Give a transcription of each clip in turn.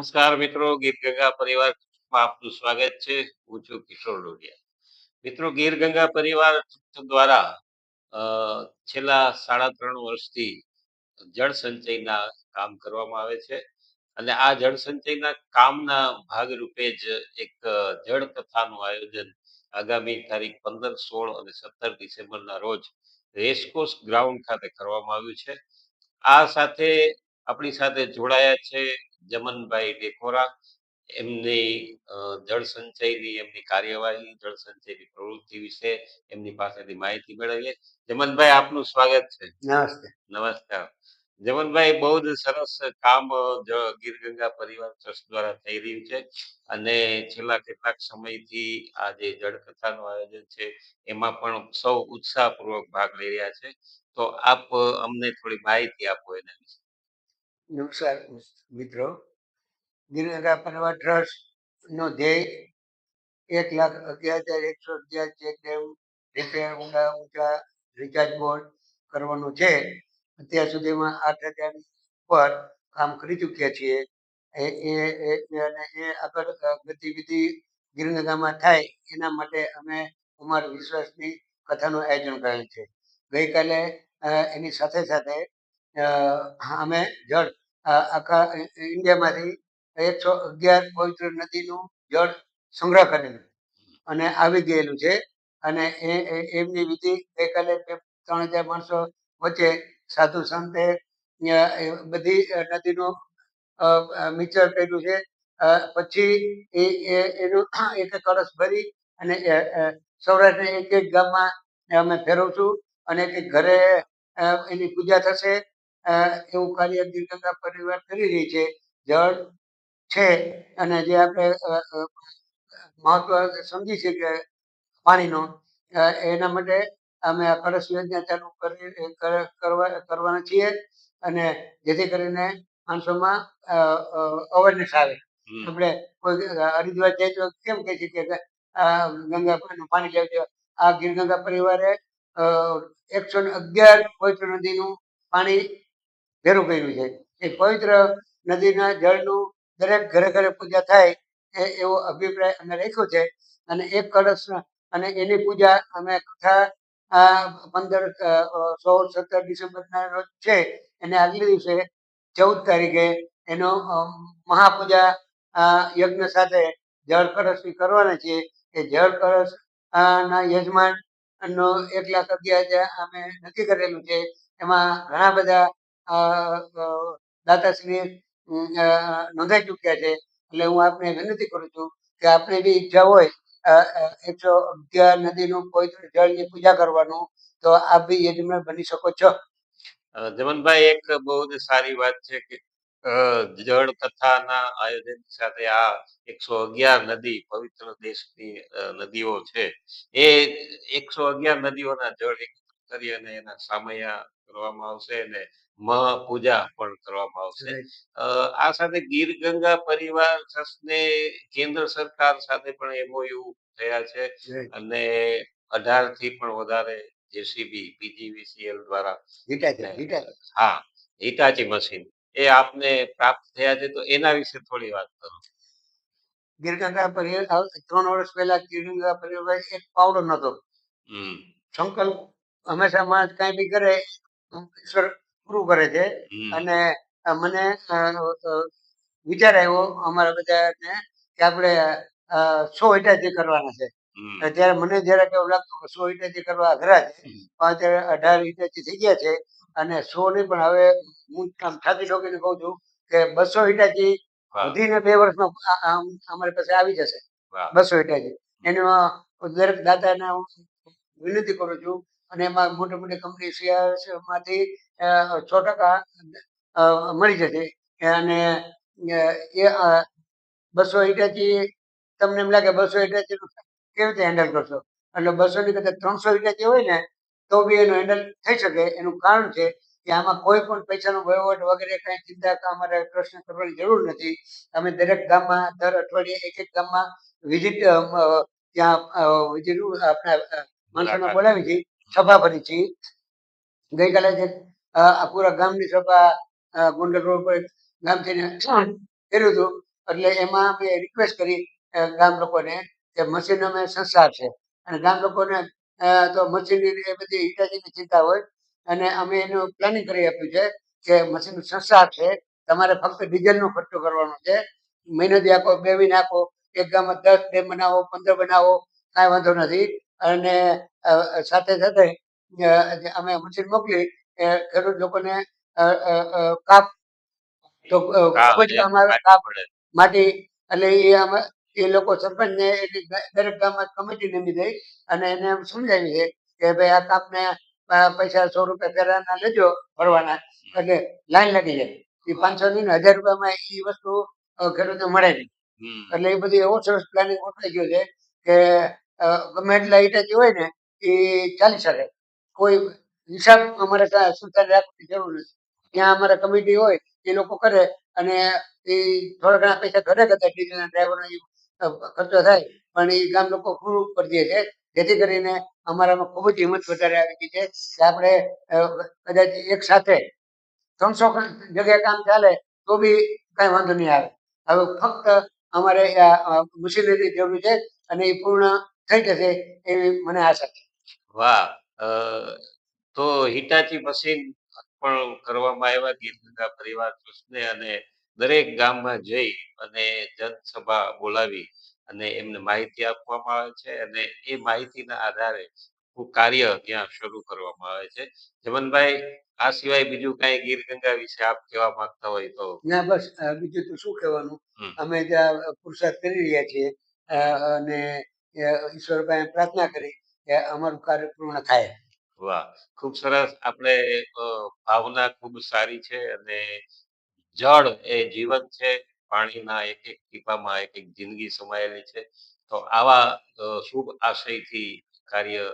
નમસ્કાર મિત્રો, ગીર ગંગા પરિવારમાં આપનું સ્વાગત છે. હું છું કિશોર લોઢિયા મિત્રો, ગીર ગંગા પરિવાર દ્વારા છેલ્લા સાડા ત્રણ વર્ષથી જળ સંચયના કામ કરવામાં આવે છે અને આ જળ સંચયના કામના ભાગરૂપે જ એક જળ કથાનું આયોજન આગામી તારીખ પંદર, સોળ અને સત્તર ડિસેમ્બરના રોજ રેસકોર્સ ગ્રાઉન્ડ ખાતે કરવામાં આવ્યું છે. આ સાથે આપણી સાથે જોડાયા છે જમનભાઈ ડેકોરા એમની જળ સંચયની એમની કાર્યવાહી જળ સંચયની પ્રવૃત્તિ વિશે એમની પાસેથી માહિતી મેળવીએ. જમનભાઈ આપનું સ્વાગત છે. નમસ્તે. નમસ્કાર. જમનભાઈ બહુ જ સરસ કામ ગીર ગંગા પરિવાર ટ્રસ્ટ દ્વારા થઈ રહ્યું છે અને છેલ્લા કેટલાક સમયથી આ જે જળ કથાનું આયોજન છે એમાં પણ સૌ ઉત્સાહપૂર્વક ભાગ લઈ રહ્યા છે. તો આપ અમને થોડી માહિતી આપો એના વિશે. નમસ્કાર મિત્રો. ગિરનગા ટ્રસ્ટ નો ધ્યેય એક લાખ અગિયાર હજાર એકસો અગિયાર ચેક ડેમ, રિપેર ઊંડા ઊંચા રિચાર્જ બોર્ડ કરવાનું છે. અત્યાર સુધીમાં આઠ હજાર પર કામ કરી ચૂક્યા છીએ. એ અને એ આગળ ગતિવિધિ ગિરનગામાં થાય એના માટે અમે અમારા વિશ્વાસની કથાનું આયોજન કરેલ છે. ગઈકાલે એની સાથે સાથે અમે જળ આખા ઇન્ડિયામાંથી એકસો અગિયાર પવિત્ર નદીનું જળ સંગ્રહ કરેલું અને આવી ગયેલું છે. અને એ એમની વિધિ ગઈકાલે ત્રણ હજાર માણસો વચ્ચે સાધુ સંતે બધી નદીનું મિક્સર કર્યું છે. પછી એ એનું એક કળશ ભરી અને સૌરાષ્ટ્રના એક એક ગામમાં અમે ફેરવશું અને એક ઘરે એની પૂજા થશે. એવું કાર્ય ગીરગંગા પરિવાર કરી રહી છે. જળ છે અને જે આપણે મહત્વ સમજી છે કે પાણીનો એના માટે અમે આ કળશ યોજના ચાલુ કરી કરવા કરવાના છીએ અને જેથી કરીને માણસોમાં અવેરનેસ આવે. આપણે કોઈ હરિદ્વાર જાય તો કેમ કહે છે કે ગંગા પાણી લેવું છે આ ગીર ગંગા પરિવારે એકસો ને અગિયાર પવિત્ર નદીનું પાણી ભેરું કર્યું છે. એ પવિત્ર નદીના જળનું દરેક ઘરે ઘરે પૂજા થાય એ એવો અભિપ્રાય અમે રાખ્યો છે. અને એક કળશ અને એની પૂજા અમે કથા પંદર સોળ, સત્તર ડિસેમ્બરના રોજ છે. એને આગલે દિવસે ચૌદ તારીખે એનો મહાપૂજા યજ્ઞ સાથે જળ કળશની કરવાના છીએ એ જળ કળશ ના યજમાન નો એક લાખ અગિયાર હજાર અમે નક્કી કરેલું છે. એમાં ઘણા બધા અ, અ, દાતાશ્રી અમ, અ, નોંધાઈ ચૂક્યા છે. એટલે હું આપને વિનંતી કરું છું કે આપને બી ઈચ્છા હોય એકસો અગિયાર નદીનું પવિત્ર જળની પૂજા કરવાનું તો આપ બી યજમાન બની શકો છો. જમનભાઈ એક બહુ જ સારી વાત છે કે જળ કથાના આયોજન સાથે આ એકસો અગિયાર નદી પવિત્ર દેશની નદીઓ છે. એ એકસો અગિયાર નદીઓના જળ એકત્ર કરી અને એના સામયા કરવામાં આવશે અને મહાપૂજા પણ કરવામાં આવશે. આ સાથે ગીર ગંગા પરિવાર ટ્રસ્ટને કેન્દ્ર સરકાર સાથે પણ એમઓયુ થયા છે અને અઢારથી પણ વધારે જેસીબી પીજીવીસીએલ દ્વારા હા હિટાચી મશીન. એ આપને પ્રાપ્ત થયા છે તો એના વિશે થોડી વાત કરો. ગીરગંગા પરિવાર ત્રણ વર્ષ પહેલા ગીરગંગા પરિવાર એક પાવડો નતો. હમ. સંકલ્પ હંમેશા માણસ કઈ બી કરે ઈશ્વર પૂરું કરે છે. અને મને વિચાર આવ્યો અમારા બધાને કે આપણે સો હિટાચી કરવાના છે. ત્યારે મને જરાક એવું લાગતું કે સો હિટાચી કરવા અઘરા છે. પણ અઢાર હિટાચી થઈ ગયા છે અને સો નહીં પણ હવે હું આમ છાતી ઠોકીને કહું છું કે બસો હિટાચી વધીને બે વર્ષમાં અમારી પાસે આવી જશે. બસો હિટાચી એનો દરેક દાતાને હું વિનંતી કરું છું અને એમાં મોટી મોટી કંપની શેરમાંથી છ ટકા મળી જશે. અને એ બસો ઇટાચી તમને એમ લાગે બસો ઇટાચી કેવી રીતે હેન્ડલ કરશો? એટલે બસો ની કરતા ત્રણસો ઇટાચી હોય ને તો બી એનું હેન્ડલ થઈ શકે. એનું કારણ છે કે આમાં કોઈ પણ પૈસાનો વહીવટ વગેરે કઈ ચિંતા અમારે પ્રશ્ન કરવાની જરૂર નથી. અમે દરેક ગામમાં દર અઠવાડિયે એક એક ગામમાં વિઝિટ ત્યાં વિઝિટ આપણા માણસોને બોલાવી છીએ. સભા ભરી છે ગઈકાલે જે આ પૂરા ગામની સભા ગોંડલ રોડ પર ગામથી કર્યું હતું. એટલે એમાં અમે રિક્વેસ્ટ કરી ગામ લોકોને કે મશીન અમે સંસ્થા છે. અને ગામ લોકોને તો મશીનની એ બધી હિટાચીની ચિંતા હોય. અને અમે એનું પ્લાનિંગ કરી આપ્યું છે કે મશીન સંસ્થા છે. તમારે ફક્ત ડીઝલનો ખર્ચો કરવાનો છે. મહિનો આપો બે મહિને આપો એક ગામમાં દસ ડેમ બનાવો પંદર બનાવો કાંઈ વાંધો નથી. અને સાથે સાથે અમે મશીન મોકલી ખેડૂત લોકોને કાપ તો ખૂબ જ કામ આવે માટી કાપ માટી એટલે એ અમે એ લોકો સરપંચને દરેક ગામમાં કમિટી નમી દઈ અને એને સમજાવી છે કે ભાઈ આ કાપને પૈસા સો રૂપિયા પહેલાના લેજો ભરવાના. એટલે લાઈન લાગી જાય. એ પાંચસો ની હજાર રૂપિયામાં એ વસ્તુ ખેડૂતો ખેડૂતને મળે નહીં. એટલે એ બધી એવો સરસ પ્લાનિંગ ગોઠવાઈ ગયો છે કે ગમે એટલા હિટાચી હોય ને એ ચાલી શકે. કોઈ હિસાબ અમારે સુધાર રાખવાની જરૂર નથી. ત્યાં અમારે કમિટી હોય એ લોકો કરે અને એ થોડા ઘણા પૈસા ઘરે કરતા ડીઝલના ડ્રાઈવરનો ખર્ચો થાય પણ એ ગામ લોકો પૂરું કરી દે છે. જેથી કરીને અમારામાં ખૂબ જ હિંમત વધારે આવી ગઈ છે કે આપણે કદાચ એક સાથે ત્રણસો જગ્યાએ કામ ચાલે તો બી કાંઈ વાંધો નહીં આવે. હવે ફક્ત અમારે અ, જરૂર છે અને એ પૂર્ણ થઈ જશે એવી મને આશા છે. વાહ તો હિટાચી મશીન પણ કરવામાં આવ્યા ગીર ગંગા પરિવાર ટ્રસ્ટને અને દરેક ગામમાં જઈ અને જનસભા બોલાવી અને એમને માહિતી આપવામાં આવે છે અને એ માહિતીના આધારે કાર્ય ત્યાં શરૂ કરવામાં આવે છે. જમનભાઈ આ સિવાય બીજું કઈ ગીર ગંગા વિશે આપ કહેવા માંગતા હોય તો? ના બસ બીજું તો શું કહેવાનું? અમે ત્યાં પુરુષાર્થ કરી રહ્યા છીએ અને ઈશ્વર પાસે પ્રાર્થના કરી કે અમારું કાર્ય પૂર્ણ થાય. વાહ, ખૂબ સરસ. આપણે ભાવના ખૂબ સારી છે અને જળ એ જીવન છે, પાણીના એક એક ટીપામાં એક એક જિંદગી સમાયેલી છે. તો આવા શુભ આશયથી કાર્ય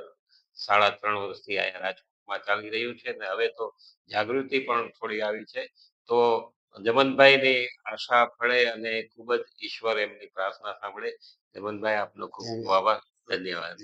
સાડા ત્રણ વર્ષથી અહીંયા રાજકોટમાં ચાલી રહ્યું છે અને હવે તો જાગૃતિ પણ થોડી આવી છે. તો જમનભાઈની આશા ફળે અને ખૂબ જ ઈશ્વર એમની પ્રાર્થના સાંભળે. જમનભાઈ આપનો ખૂબ ખૂબ આભાર. ધન્યવાદ.